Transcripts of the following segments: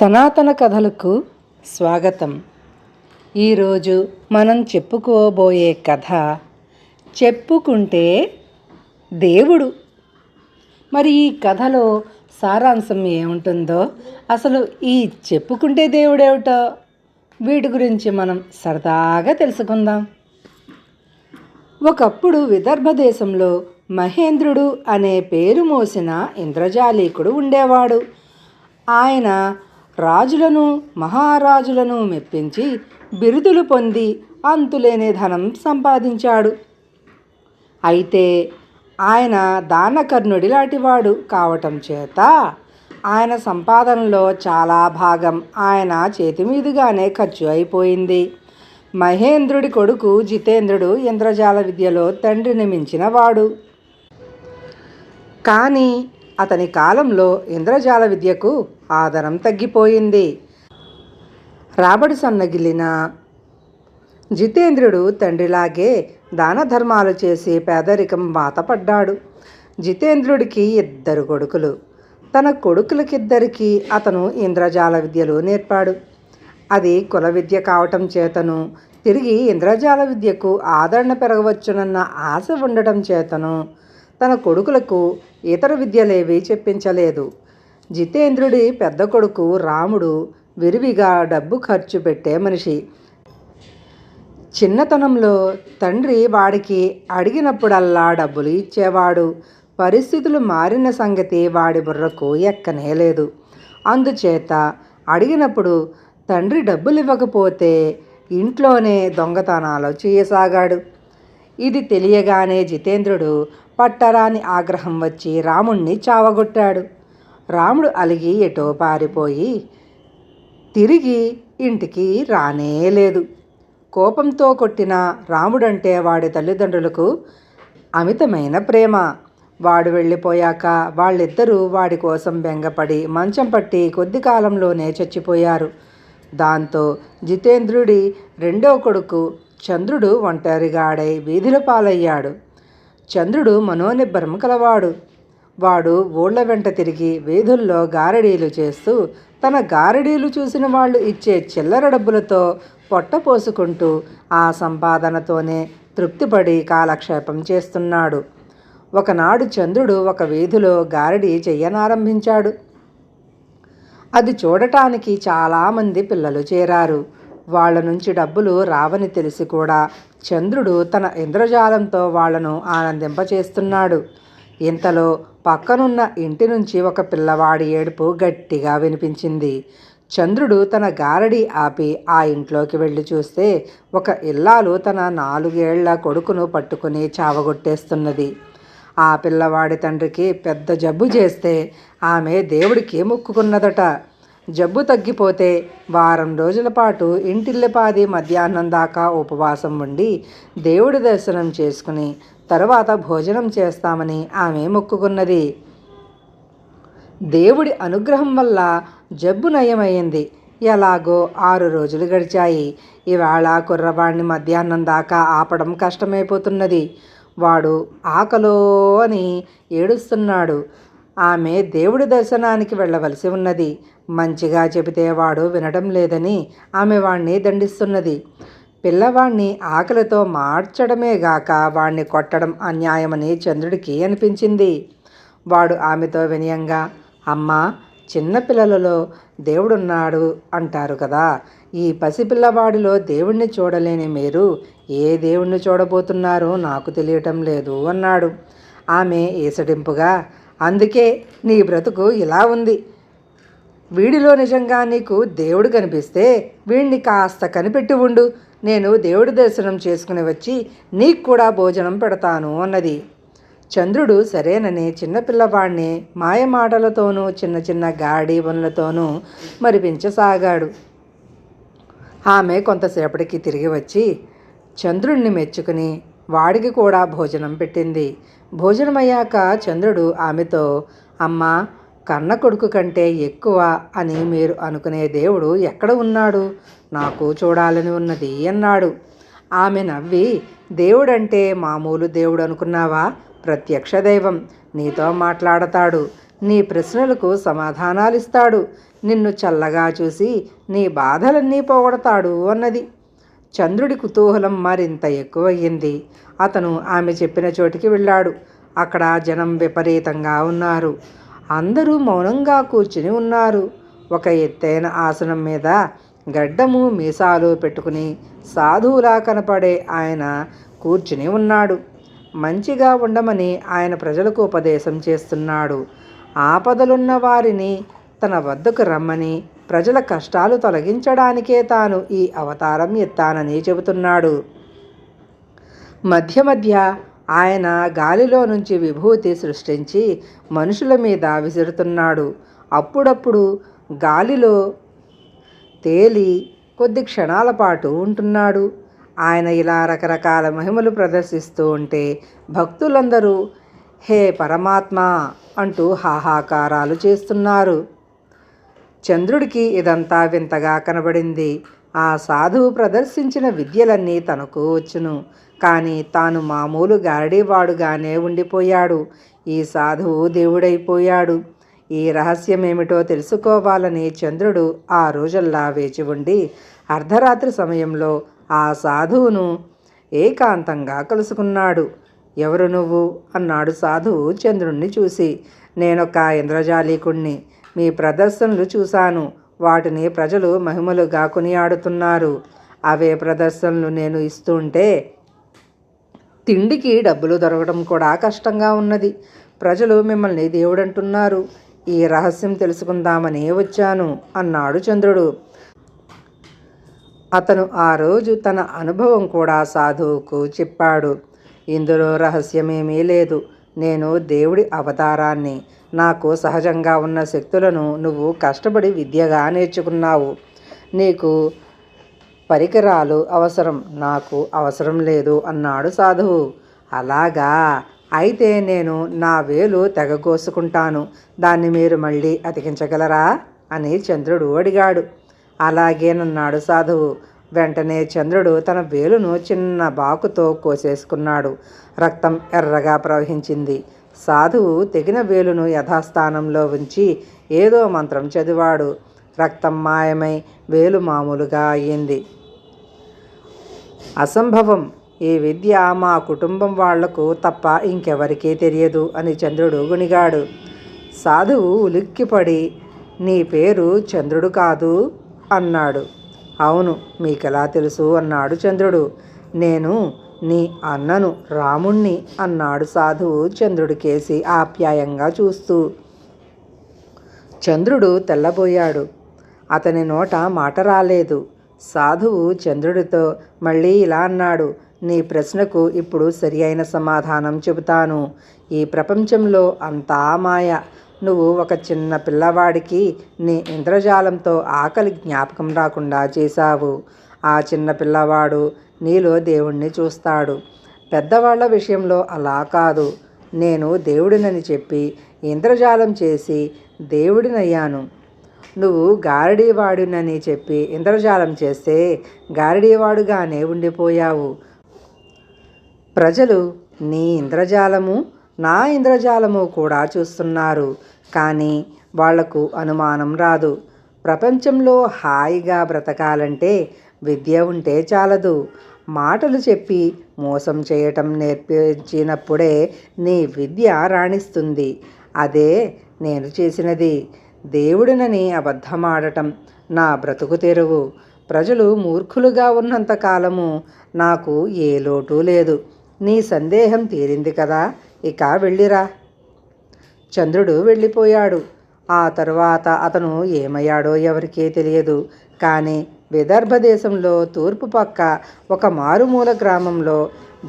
సనాతన కథలకు స్వాగతం. ఈరోజు మనం చెప్పుకోబోయే కథ చెప్పుకుంటే దేవుడు. మరి ఈ కథలో సారాంశం ఏముంటుందో అసలు ఈ చెప్పుకుంటే దేవుడేమిటో వీటి గురించి మనం సరదాగా తెలుసుకుందాం. ఒకప్పుడు విదర్భ దేశంలో మహేంద్రుడు అనే పేరు మోసిన ఇంద్రజాలీకుడు ఉండేవాడు. ఆయన రాజులను మహారాజులను మెప్పించి బిరుదులు పొంది అంతులేని ధనం సంపాదించాడు. అయితే ఆయన దానకర్ణుడి లాంటివాడు కావటం చేత ఆయన సంపాదనలో చాలా భాగం ఆయన చేతి మీదుగానే ఖర్చు అయిపోయింది. మహేంద్రుడి కొడుకు జితేంద్రుడు ఇంద్రజాల విద్యలో తండ్రిని మించినవాడు. కానీ అతని కాలంలో ఇంద్రజాల విద్యకు ఆదరం తగ్గిపోయింది. రాబడి సన్నగిలిన జితేంద్రుడు తండ్రిలాగే దాన ధర్మాలు చేసి పేదరికం బాతపడ్డాడు జితేంద్రుడికి ఇద్దరు కొడుకులు. తన కొడుకులకిద్దరికీ అతను ఇంద్రజాల విద్యలు నేర్పాడు. అది కుల విద్య కావటం చేతను తిరిగి ఇంద్రజాల విద్యకు ఆదరణ పెరగవచ్చునన్న ఆశ ఉండటం చేతను తన కొడుకులకు ఇతర విద్యలేవి చెప్పించలేదు. జితేంద్రుడి పెద్ద కొడుకు రాముడు విరివిగా డబ్బు ఖర్చు పెట్టే మనిషి. చిన్నతనంలో తండ్రి వాడికి అడిగినప్పుడల్లా డబ్బులు ఇచ్చేవాడు. పరిస్థితులు మారిన సంగతి వాడి బుర్రకు ఎక్కనే లేదు. అందుచేత అడిగినప్పుడు తండ్రి డబ్బులు ఇవ్వకపోతే ఇంట్లోనే దొంగతనాలు చేయసాగాడు. ఇది తెలియగానే జితేంద్రుడు పట్టరాని ఆగ్రహం వచ్చి రాముణ్ణి చావగొట్టాడు. రాముడు అలిగి ఎటో పారిపోయి తిరిగి ఇంటికి రానే లేదు. కోపంతో కొట్టిన రాముడంటే వాడి తల్లిదండ్రులకు అమితమైన ప్రేమ. వాడు వెళ్ళిపోయాక వాళ్ళిద్దరూ వాడి కోసం బెంగపడి మంచం పట్టి కొద్ది కాలంలోనే చచ్చిపోయారు. దాంతో జితేంద్రుడి రెండో కొడుకు చంద్రుడు ఒంటరిగాడై వీధుల పాలయ్యాడు. చంద్రుడు మనోనిబ్బరం కలవాడు. వాడు ఊళ్ళ వెంట తిరిగి వీధుల్లో గారడీలు చేస్తూ తన గారడీలు చూసిన వాళ్ళు ఇచ్చే చిల్లర డబ్బులతో పొట్ట పోసుకుంటూ ఆ సంపాదనతోనే తృప్తిపడి కాలక్షేపం చేస్తున్నాడు. ఒకనాడు చంద్రుడు ఒక వీధిలో గారడీ చెయ్యనారంభించాడు. అది చూడటానికి చాలామంది పిల్లలు చేరారు. వాళ్ళ నుంచి డబ్బులు రావని తెలిసి కూడా చంద్రుడు తన ఇంద్రజాలంతో వాళ్ళను ఆనందింపచేస్తున్నాడు. ఇంతలో పక్కనున్న ఇంటి నుంచి ఒక పిల్లవాడి ఏడుపు గట్టిగా వినిపించింది. చంద్రుడు తన గారడి ఆపి ఆ ఇంట్లోకి వెళ్ళి చూస్తే ఒక ఇల్లాలు తన నాలుగేళ్ళ కొడుకును పట్టుకుని చావగొట్టేస్తున్నది. ఆ పిల్లవాడి తండ్రికి పెద్ద జబ్బు చేస్తే ఆమె దేవుడికి మొక్కుకున్నదట. జబ్బు తగ్గిపోతే వారం రోజుల పాటు ఇంటిల్లిపాది మధ్యాహ్నం దాకా ఉపవాసం ఉండి దేవుడి దర్శనం చేసుకుని తరువాత భోజనం చేస్తామని ఆమె మొక్కుకున్నది. దేవుడి అనుగ్రహం వల్ల జబ్బు నయమైంది. ఎలాగో ఆరు రోజులు గడిచాయి. ఇవాళ కుర్రవాడిని మధ్యాహ్నం దాకా ఆపడం కష్టమైపోతున్నది. వాడు ఆకలో అని ఏడుస్తున్నాడు. ఆమె దేవుడి దర్శనానికి వెళ్ళవలసి ఉన్నది. మంచిగా చెబితే వాడు వినడం లేదని ఆమె వాణ్ణి దండిస్తున్నది. పిల్లవాణ్ణి ఆకలితో మార్చడమే గాక వాణ్ణి కొట్టడం అన్యాయమని చంద్రుడికి అనిపించింది. వాడు ఆమెతో వినయంగా అమ్మా చిన్నపిల్లలలో దేవుడున్నాడు అంటారు కదా. ఈ పసిపిల్లవాడిలో దేవుణ్ణి చూడలేని మీరు ఏ దేవుణ్ణి చూడబోతున్నారో నాకు తెలియటం లేదు అన్నాడు. ఆమె ఈసడింపుగా అందుకే నీ బ్రతుకు ఇలా ఉంది. వీడిలో నిజంగా నీకు దేవుడు కనిపిస్తే వీడిని కాస్త కనిపెట్టి ఉండు. నేను దేవుడి దర్శనం చేసుకుని వచ్చి నీకు కూడా భోజనం పెడతాను అన్నది. చంద్రుడు సరేనని చిన్నపిల్లవాడిని మాయమాటలతోనూ చిన్న చిన్న గాడి పనులతోనూ మరిపించసాగాడు. ఆమె కొంతసేపటికి తిరిగి వచ్చి చంద్రుణ్ణి మెచ్చుకుని వాడికి కూడా భోజనం పెట్టింది. భోజనమయ్యాక చంద్రుడు ఆమెతో అమ్మ కన్న కొడుకు కంటే ఎక్కువ అని మీరు అనుకునే దేవుడు ఎక్కడ ఉన్నాడు? నాకు చూడాలని ఉన్నది అన్నాడు. ఆమె నవ్వి దేవుడంటే మామూలు దేవుడు అనుకున్నావా? ప్రత్యక్ష దైవం. నీతో మాట్లాడతాడు. నీ ప్రశ్నలకు సమాధానాలిస్తాడు. నిన్ను చల్లగా చూసి నీ బాధలన్నీ పోగొడతాడు అన్నది. చంద్రుడి కుతూహలం మరింత ఎక్కువయ్యింది. అతను ఆమె చెప్పిన చోటికి వెళ్ళాడు. అక్కడ జనం విపరీతంగా ఉన్నారు. అందరూ మౌనంగా కూర్చుని ఉన్నారు. ఒక ఎత్తైన ఆసనం మీద గడ్డము మీసాలు పెట్టుకుని సాధువులా కనపడే ఆయన కూర్చుని ఉన్నాడు. మంచిగా ఉండమని ఆయన ప్రజలకు ఉపదేశం చేస్తున్నాడు. ఆపదలున్న వారిని తన వద్దకు రమ్మని ప్రజల కష్టాలు తొలగించడానికే తాను ఈ అవతారం ఎత్తానని చెబుతున్నాడు. మధ్య మధ్య ఆయన గాలిలో నుంచి విభూతి సృష్టించి మనుషుల మీద విసురుతున్నాడు. అప్పుడప్పుడు గాలిలో తేలి కొద్ది క్షణాల పాటు ఉంటున్నాడు. ఆయన ఇలా రకరకాల మహిమలు ప్రదర్శిస్తూ ఉంటే భక్తులందరూ హే పరమాత్మ అంటూ హాహాకారాలు చేస్తున్నారు. చంద్రుడికి ఇదంతా వింతగా కనబడింది. ఆ సాధువు ప్రదర్శించిన విద్యలన్నీ తనకు వచ్చును. కానీ తాను మామూలు గారడీవాడుగానే ఉండిపోయాడు. ఈ సాధువు దేవుడైపోయాడు. ఈ రహస్యమేమిటో తెలుసుకోవాలని చంద్రుడు ఆ రోజల్లా వేచి ఉండి అర్ధరాత్రి సమయంలో ఆ సాధువును ఏకాంతంగా కలుసుకున్నాడు. ఎవరు నువ్వు? అన్నాడు సాధువు చంద్రుణ్ణి చూసి. నేనొక ఇంద్రజాలీకుణ్ణి. మీ ప్రదర్శనలు చూశాను. వాటిని ప్రజలు మహిమలుగా కొనియాడుతున్నారు. అవే ప్రదర్శనలు నేను ఇస్తుంటే తిండికి డబ్బులు దొరకడం కూడా కష్టంగా ఉన్నది. ప్రజలు మిమ్మల్ని దేవుడంటున్నారు. ఈ రహస్యం తెలుసుకుందామని వచ్చాను అన్నాడు చంద్రుడు. అతను ఆ రోజు తన అనుభవం కూడా సాధువుకు చెప్పాడు. ఇందులో రహస్యమేమీ లేదు. నేను దేవుడి అవతారాన్ని నాకు సహజంగా ఉన్న శక్తులను నువ్వు కష్టపడి విద్యగా నేర్చుకున్నావు. నీకు పరికరాలు అవసరం. నాకు అవసరం లేదు అన్నాడు సాధువు. అలాగా? అయితే నేను నా వేలు తెగకోసుకుంటాను దాన్ని మీరు మళ్ళీ అతికించగలరా? అని చంద్రుడు అడిగాడు. అలాగేనన్నాడు సాధువు. వెంటనే చంద్రుడు తన వేలును చిన్న బాకుతో కోసేసుకున్నాడు. రక్తం ఎర్రగా ప్రవహించింది. సాధువు తెగిన వేలును యథాస్థానంలో ఉంచి ఏదో మంత్రం చదివాడు. రక్తం మాయమై వేలు మామూలుగా అయ్యింది. అసంభవం. ఈ విద్య మా కుటుంబం వాళ్ళకు తప్ప ఇంకెవరికీ తెలియదు అని చంద్రుడు గుణిగాడు. సాధువు ఉలిక్కిపడి నీ పేరు చంద్రుడు కాదు అన్నాడు. అవును మీకెలా తెలుసు అన్నాడు చంద్రుడు. నేను నీ అన్నను రాముణ్ణి అన్నాడు సాధువు చంద్రుడికేసి ఆప్యాయంగా చూస్తూ. చంద్రుడు తెల్లబోయాడు. అతని నోట మాట రాలేదు. సాధువు చంద్రుడితో మళ్ళీ ఇలా అన్నాడు నీ ప్రశ్నకు ఇప్పుడు సరి అయిన సమాధానం చెబుతాను. ఈ ప్రపంచంలో అంతా మాయ. నువ్వు ఒక చిన్న పిల్లవాడికి నీ ఇంద్రజాలంతో ఆకలి జ్ఞాపకం రాకుండా చేశావు. ఆ చిన్న పిల్లవాడు నీలో దేవుణ్ణి చూస్తాడు. పెద్దవాళ్ళ విషయంలో అలా కాదు. నేను దేవుడినని చెప్పి ఇంద్రజాలం చేసి దేవుడినయ్యాను. నువ్వు గారడీవాడునని చెప్పి ఇంద్రజాలం చేస్తే గారడీవాడుగానే ఉండిపోయావు. ప్రజలు నీ ఇంద్రజాలము నా ఇంద్రజాలము కూడా చూస్తున్నారు. కానీ వాళ్ళకు అనుమానం రాదు. ప్రపంచంలో హాయిగా బ్రతకాలంటే విద్య ఉంటే చాలదు. మాటలు చెప్పి మోసం చేయటం నేర్పించినప్పుడే నీ విద్య రాణిస్తుంది. అదే నేను చేసినది. దేవుడినని అబద్ధమాడటం నా బ్రతుకు తెరువు. ప్రజలు మూర్ఖులుగా ఉన్నంత కాలము నాకు ఏ లోటు లేదు. నీ సందేహం తీరింది కదా ఇక వెళ్ళిరా. చంద్రుడు వెళ్ళిపోయాడు. ఆ తరువాత అతను ఏమయ్యాడో ఎవరికీ తెలియదు. కానీ విదర్భ దేశంలో తూర్పు పక్క ఒక మారుమూల గ్రామంలో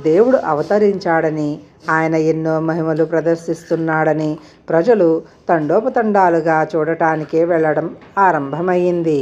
దేవుడు అవతరించాడని ఆయన ఎన్నో మహిమలు ప్రదర్శిస్తున్నాడని ప్రజలు తండోపతండాలుగా చూడటానికే వెళ్ళడం ఆరంభమైంది